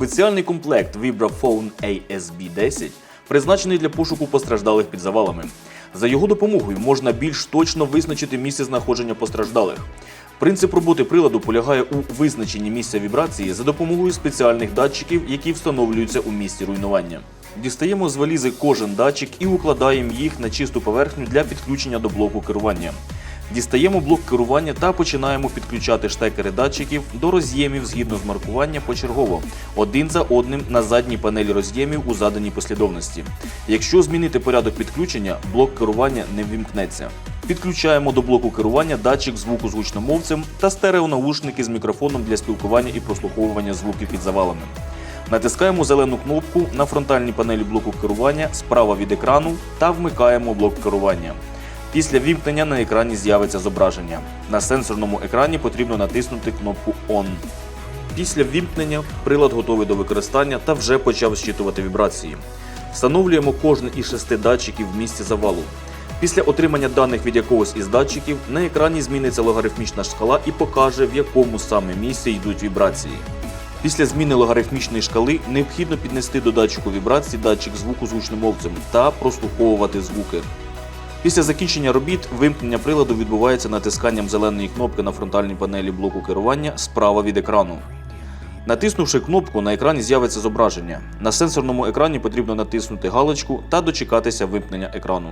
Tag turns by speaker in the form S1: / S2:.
S1: Спеціальний комплект Vibraphone ASB10 призначений для пошуку постраждалих під завалами. За його допомогою можна більш точно визначити місце знаходження постраждалих. Принцип роботи приладу полягає у визначенні місця вібрації за допомогою спеціальних датчиків, які встановлюються у місці руйнування. Дістаємо з валізи кожен датчик і укладаємо їх на чисту поверхню для підключення до блоку керування. Дістаємо блок керування та починаємо підключати штекери датчиків до роз'ємів згідно з маркування почергово, один за одним на задній панелі роз'ємів у заданій послідовності. Якщо змінити порядок підключення, блок керування не ввімкнеться. Підключаємо до блоку керування датчик звуку з гучномовцем та стереонаушники з мікрофоном для спілкування і прослуховування звуків під завалами. Натискаємо зелену кнопку на фронтальній панелі блоку керування справа від екрану та вмикаємо блок керування. Після вімкнення на екрані з'явиться зображення. На сенсорному екрані потрібно натиснути кнопку ON. Після вімкнення прилад готовий до використання та вже почав зчитувати вібрації. Встановлюємо кожен із шести датчиків в місці завалу. Після отримання даних від якогось із датчиків на екрані зміниться логарифмічна шкала і покаже, в якому саме місці йдуть вібрації. Після зміни логарифмічної шкали необхідно піднести до датчику вібрації датчик звуку з гучномовцем та прослуховувати звуки. Після закінчення робіт вимкнення приладу відбувається натисканням зеленої кнопки на фронтальній панелі блоку керування справа від екрану. Натиснувши кнопку, на екрані з'явиться зображення. На сенсорному екрані потрібно натиснути галочку та дочекатися вимкнення екрану.